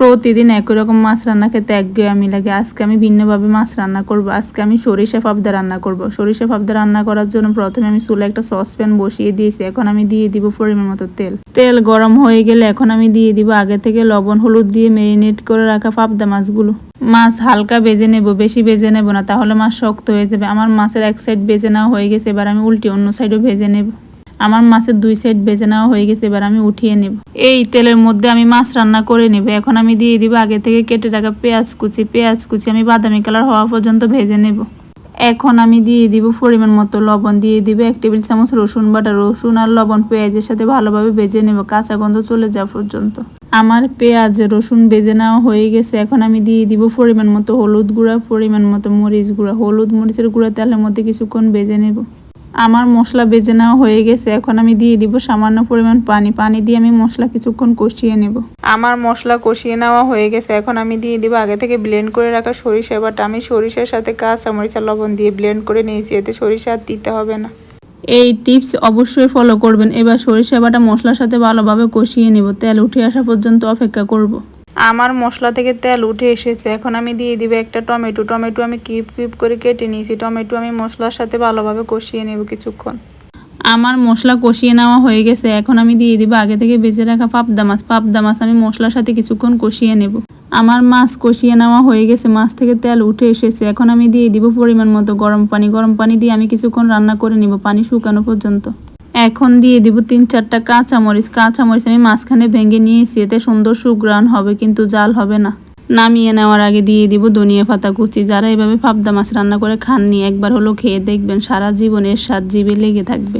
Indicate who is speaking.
Speaker 1: প্রতিদিন একই রকম মাছ রান্না খেতে একঘেয়েমি লাগে। আজকে আমি ভিন্নভাবে মাছ রান্না করব। আজকে আমি সরিষা পাবদা রান্না করব। সরিষা পাবদা রান্না করার জন্য প্রথমে আমি চুলে একটা সসপ্যান বসিয়ে দিয়েছি। এখন আমি দিয়ে দিব পরিমাণ মতো তেল। তেল গরম হয়ে গেলে এখন আমি দিয়ে দিব আগে থেকে লবণ, হলুদ দিয়ে মেরিনেট করে রাখা পাবদা মাছগুলো। মাছ হালকা বেজে নেব, বেশি বেজে নেব না, তাহলে মাছ শক্ত হয়ে যাবে। আমার মাছের এক সাইড বেজে নেওয়া হয়ে গেছে, এবার আমি উল্টে অন্য সাইডও ভেজে নেব। আমার মাছের দুই সাইড বেজে নেওয়া হয়ে গেছে, এবার আমি উঠিয়ে নেব। এই তেলের মধ্যে আমি মাছ রান্না করে নেব। এখন আমি দিয়ে দিব আগে থেকে কেটে রাখা পেঁয়াজ কুচি। পেঁয়াজ কুচি আমি বাদামি কালার হওয়া পর্যন্ত ভেজে নেব। এখন আমি দিয়ে দিব পরিমাণ মতো লবণ। দিয়ে দিব এক টেবিল চামচ রসুন বাটা। রসুন আর লবণ পেঁয়াজের সাথে ভালোভাবে ভেজে নেব। কাঁচা গন্ধ চলে যাওয়া পর্যন্ত। আমার পেঁয়াজ, রসুন ভেজে নেওয়া হয়ে গেছে। এখন আমি দিয়ে দিব পরিমাণ মতো হলুদ গুঁড়া, পরিমাণ মতো মরিচ গুঁড়া। হলুদ, মরিচের গুঁড়া তেলের মধ্যে কিছুক্ষণ ভেজে নেব। আমার মশলা বেজে নেওয়া হয়ে গেছে এখন আমি দিয়ে দিব সামান্য পরিমাণ পানি। পানি দিয়ে আমি মশলা কিছুক্ষণ কষিয়ে নেব। আমার মশলা কষিয়ে নেওয়া হয়ে গেছে এখন আমি দিয়ে দিব আগে থেকে ব্লেন্ড করে রাখা সরিষা বাটা। আমি সরিষার সাথে কাঁচা মরিচা লবণ দিয়ে ব্লেন্ড করে নিয়েছি এতে সরিষা আর দিতে হবে না। এই টিপস অবশ্যই ফলো করবেন। এবার সরিষা বাটা মশলার সাথে ভালোভাবে কষিয়ে নেব। তেল উঠে আসা পর্যন্ত অপেক্ষা করব। আমার মশলা থেকে তেল উঠে এসেছে। এখন আমি দিয়ে দিব একটা টমেটো। টমেটো আমি কিপ কিপ করে কেটে নিয়েছি। টমেটো আমি মশলার সাথে ভালোভাবে কষিয়ে নেব কিছুক্ষণ। আমার মশলা কষিয়ে নেওয়া হয়ে গেছে। এখন আমি দিয়ে দিব আগে থেকে বেজে রাখা পাবদা মাছ। পাবদা মাছ আমি মশলার সাথে কিছুক্ষণ কষিয়ে নেব। আমার মাছ কষিয়ে নেওয়া হয়ে গেছে। মাছ থেকে তেল উঠে এসেছে। এখন আমি দিয়ে দিব পরিমাণ মতো গরম পানি। গরম পানি দিয়ে আমি কিছুক্ষণ রান্না করে নেব পানি শুকানো পর্যন্ত। এখন দিয়ে দিব তিন চারটা কাঁচামরিচ। কাঁচামরিচ আমি মাঝখানে ভেঙে নিয়েছি, এতে সুন্দর সুগ্রান হবে, কিন্তু জাল হবে না। নামিয়ে নেওয়ার আগে দিয়ে দিব ধনিয়া পাতা কুচি। যারা এভাবে ফাবদা মাছ রান্না করে খাননি, একবার হলো খেয়ে দেখবেন সারা জীবনের স্বাদ জীবে লেগে থাকবে।